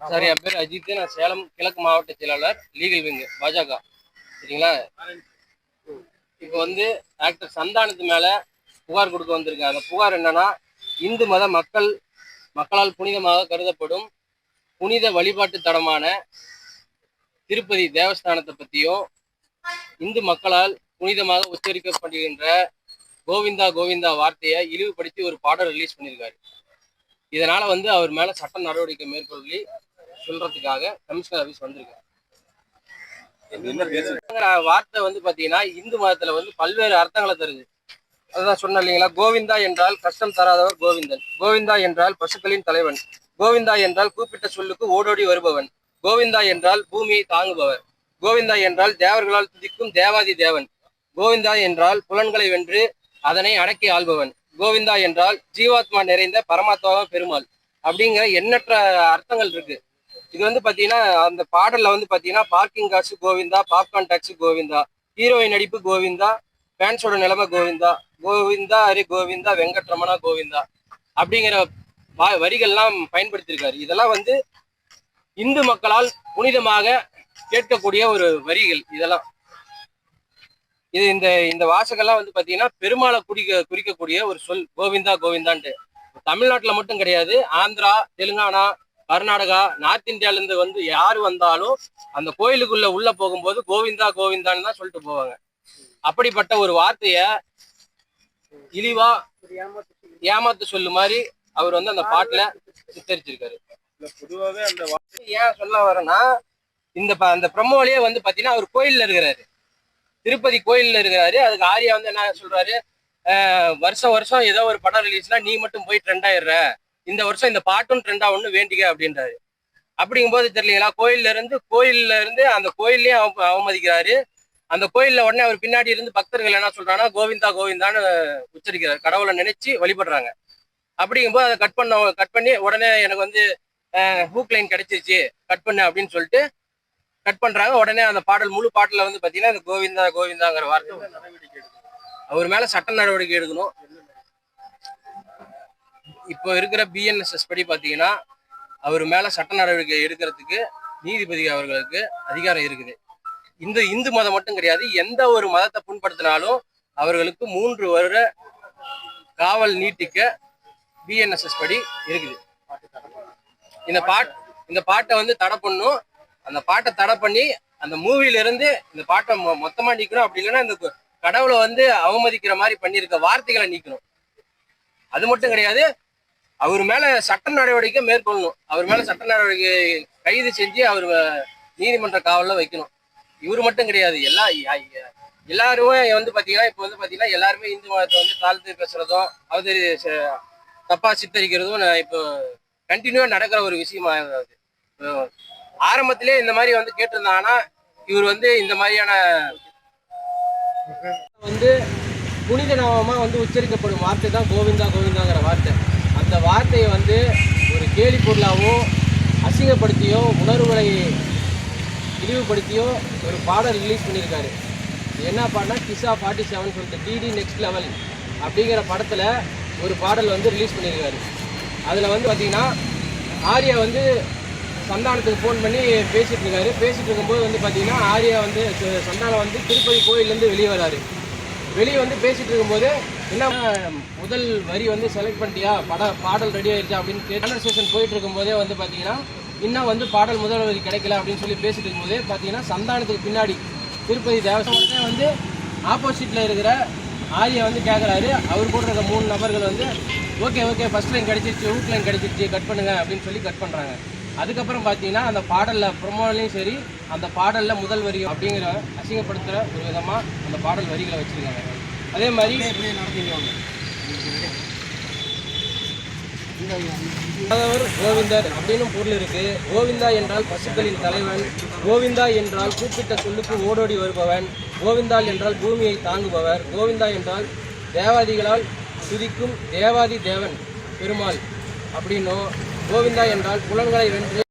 Sir என் பேர் அஜித் நான் சேலம் கிழக்கு மாவட்ட செயலாளர் லீகல் விங்கு பாஜக. சரிங்களா? இப்போ வந்து ஆக்டர் சந்தானத்து மேல புகார் கொடுக்க வந்திருக்கேன் அந்த புகார் என்னன்னா இந்து மத மக்கள் மக்களால் புனிதமாக கருதப்படும் புனித வழிபாட்டு தடமான திருப்பதி தேவஸ்தானத்தை பற்றியும் இந்து மக்களால் புனிதமாக உச்சரிக்கப்படுகின்ற கோவிந்தா கோவிந்தா வார்த்தையை இழிவுபடுத்தி ஒரு பாடல் ரிலீஸ் பண்ணியிருக்காரு. இதனால வந்து அவர் மேல சட்ட நடவடிக்கை மேற்கொள்ளி சொல்றதுக்காக கமிஷனர் ஆஃபீஸ் வந்திருக்காரு. வார்த்தை வந்து பாத்தீங்கன்னா இந்து மதத்துல வந்து பல்வேறு அர்த்தங்களை தருது. அதுதான் சொன்ன இல்லைங்களா? கோவிந்தா என்றால் கஷ்டம் தராதவர் கோவிந்தன். கோவிந்தா என்றால் பசுக்களின் தலைவன். கோவிந்தா என்றால் கூப்பிட்ட சொல்லுக்கு ஓடோடி வருபவன். கோவிந்தா என்றால் பூமியை தாங்குபவர். கோவிந்தா என்றால் தேவர்களால் துதிக்கும் தேவாதி தேவன். கோவிந்தா என்றால் புலன்களை வென்று அதனை அடக்கி ஆள்பவன். கோவிந்தா என்றால் ஜீவாத்மா நிறைந்த பரமாத்மாவா பெருமாள். அப்படிங்கிற எண்ணற்ற அர்த்தங்கள் இருக்கு. இது வந்து பாத்தீங்கன்னா அந்த பாடல்ல வந்து பாத்தீங்கன்னா பார்க்கிங் காசு கோவிந்தா பாப்கார்ன் டாக்ஸ் கோவிந்தா ஹீரோயின் நடிப்பு கோவிந்தா ஃபேன்ஸோட நிலைமை கோவிந்தா கோவிந்தா ஹரி கோவிந்தா வெங்கட்ரமணா கோவிந்தா அப்படிங்கிற வரிகள்லாம் பயன்படுத்தியிருக்காரு இதெல்லாம் வந்து இந்து மக்களால் புனிதமாக கேட்கக்கூடிய ஒரு வரிகள் இதெல்லாம். இது இந்த இந்த வாசகெல்லாம் வந்து பாத்தீங்கன்னா பெருமாளை குறிக்க குறிக்கக்கூடிய ஒரு சொல் கோவிந்தா கோவிந்தான்ட்டு. தமிழ்நாட்டுல மட்டும் கிடையாது. ஆந்திரா தெலுங்கானா கர்நாடகா நார்த் இந்தியால இருந்து வந்து யாரு வந்தாலும் அந்த கோயிலுக்குள்ள உள்ள போகும்போது கோவிந்தா கோவிந்தான்னு தான் சொல்லிட்டு போவாங்க. அப்படிப்பட்ட ஒரு வார்த்தைய இழிவா ஏமாத்து சொல்லு மாதிரி அவர் வந்து அந்த பாட்டுல சித்தரிச்சிருக்காரு. பொதுவாகவே அந்த ஏன் சொல்ல வரேன்னா இந்த அந்த பிரம்மோலியே வந்து பாத்தீங்கன்னா அவர் கோயில்ல இருக்கிறாரு. திருப்பதி கோயில்ல இருக்கிறாரு. அதுக்கு ஆர்யா வந்து என்ன சொல்றாரு? வருஷம் வருஷம் ஏதோ ஒரு படம் ரிலீஸ்னா நீ மட்டும் போய் ட்ரெண்ட் ஆயிடுற. இந்த வருஷம் இந்த பாட்டும் ட்ரெண்ட் ஆகணும்னு வேண்டிக்க அப்படின்றாரு. அப்படிங்கும்போது தெரியலீங்களா கோயில்ல இருந்து கோயில்ல இருந்து அந்த கோயில்லயும் அவ அவமதிக்கிறாரு. அந்த கோயில்ல உடனே அவர் பின்னாடி இருந்து பக்தர்கள் என்ன சொல்றாங்கன்னா கோவிந்தா கோவிந்தான்னு உச்சரிக்கிறார். கடவுளை நினைச்சு வழிபடுறாங்க. அப்படிங்கும்போது அதை கட் பண்ண கட் பண்ணி உடனே எனக்கு வந்து ஹூக் லைன் கிடைச்சிருச்சு. கட் பண்ண அப்படின்னு சொல்லிட்டு கட் பண்றாங்க. உடனே அந்த பாடல் முழு பாட்டுல வந்து பாத்தீங்கன்னா இந்த கோவிந்தா கோவிந்தாங்கிற வார்த்தை நடவடிக்கை அவர் மேல சட்ட நடவடிக்கை எடுக்கணும். இப்போ இருக்கிற பிஎன்எஸ்எஸ் படி பாத்தீங்கன்னா அவர் மேல சட்ட நடவடிக்கை எடுக்கிறதுக்கு நீதிபதி அவர்களுக்கு அதிகாரம் இருக்குது. இந்த இந்து மதம் மட்டும் கிடையாது எந்த ஒரு மதத்தை புண்படுத்தினாலும் அவர்களுக்கு மூன்று வருட காவல் நீட்டிக்க பிஎன்எஸ்எஸ் படி இருக்குது. இந்த பாட் இந்த பாட்டை வந்து தடை பண்ணும். அந்த பாட்டை தடை பண்ணி அந்த மூவில இருந்து இந்த பாட்டை மொ- மொத்தமா நீக்கணும். அப்படி இல்லைன்னா இந்த கடவுளை வந்து அவமதிக்கிற மாதிரி பண்ணியிருக்க வார்த்தைகளை நீக்கணும். அது மட்டும் கிடையாது அவர் மேல சட்ட நடவடிக்கை மேற்கொள்ளணும். அவர் மேல சட்ட நடவடிக்கை கைது செஞ்சு அவர் நீதிமன்ற காவல்ல வைக்கணும். இவர் மட்டும் கிடையாது. எல்லா எல்லாருமே வந்து பாத்தீங்கன்னா இப்போ வந்து பாத்தீங்கன்னா எல்லாருமே இந்து மதத்தை வந்து தாழ்த்து பேசுறதும் அவதரி ச- தப்பா சித்தரிக்கிறதும் நான் இப்போ கண்டினியூவா நடக்கிற ஒரு விஷயமா இருக்குது இப்போ ஆரம்பத்திலே இந்த மாதிரி வந்து கேட்டிருந்தாங்கன்னா இவர் வந்து இந்த மாதிரியான வந்து புனித நாமமாக வந்து உச்சரிக்கப்படும் வார்த்தை தான் கோவிந்தா கோவிந்தாங்கிற வார்த்தை. அந்த வார்த்தையை வந்து ஒரு கேலி பொருளாகவோ அசிங்கப்படுத்தியோ உணர்வுகளை இழிவுபடுத்தியோ ஒரு பாடல் ரிலீஸ் பண்ணியிருக்காரு. என்ன பாடனா கிசா ஃபார்ட்டி செவன் சொல்லிட்டு டிடி நெக்ஸ்ட் லெவல் அப்படிங்கிற படத்தில் ஒரு பாடல் வந்து ரிலீஸ் பண்ணியிருக்காரு. அதில் வந்து பார்த்திங்கன்னா ஆர்யா வந்து சந்தானத்துக்கு ஃபோன் பண்ணி பேசிகிட்டு இருக்காரு. பேசிகிட்டு இருக்கும்போது வந்து பார்த்தீங்கன்னா ஆர்யா வந்து சந்தானம் வந்து திருப்பதி கோயிலேருந்து வெளியே வராரு. வெளியே வந்து பேசிகிட்டு இருக்கும்போது என்ன முதல் வரி வந்து செலக்ட் பண்ணிட்டியா? பட பாடல் ரெடி ஆயிருச்சா அப்படின்னு கான்வர்சேஷன் போயிட்டு இருக்கும்போதே வந்து பார்த்தீங்கன்னா இன்னும் வந்து பாடல் முதல் வரி கிடைக்கல அப்படின்னு சொல்லி பேசிட்டு இருக்கும்போதே பார்த்தீங்கன்னா சந்தானத்துக்கு பின்னாடி திருப்பதி தேவஸ்தானத்தை வந்து ஆப்போசிட்டில் இருக்கிற ஆரியா வந்து கேட்குறாரு அவர் கூட இருக்க மூணு நபர்கள் வந்து ஓகே ஓகே ஃபஸ்ட் லைன் கிடைச்சிருச்சு ரூட் லைன் கிடச்சிருச்சு கட் பண்ணுங்க அப்படின்னு சொல்லி கட் பண்ணுறாங்க அதுக்கப்புறம் பார்த்தீங்கன்னா அந்த பாடலில் ப்ரொமோலையும் சரி அந்த பாடலில் முதல் வரி அப்படிங்கிற அசிங்கப்படுத்துகிற ஒரு விதமாக அந்த பாடல் வரிகளை வச்சுருக்காங்க. அதே மாதிரி கோவிந்தர் அப்படின்னு பொருள் இருக்கு. கோவிந்தா என்றால் பசுக்களின் தலைவன். கோவிந்தா என்றால் கூப்பிட்ட சொல்லுக்கு ஓடோடி வருபவன். கோவிந்தால் என்றால் பூமியை தாங்குபவர். கோவிந்தா என்றால் தேவாதிகளால் துதிக்கும் தேவாதி தேவன் பெருமாள் அப்படின்னும் கோவிந்தா என்றால் புலன்களை வென்று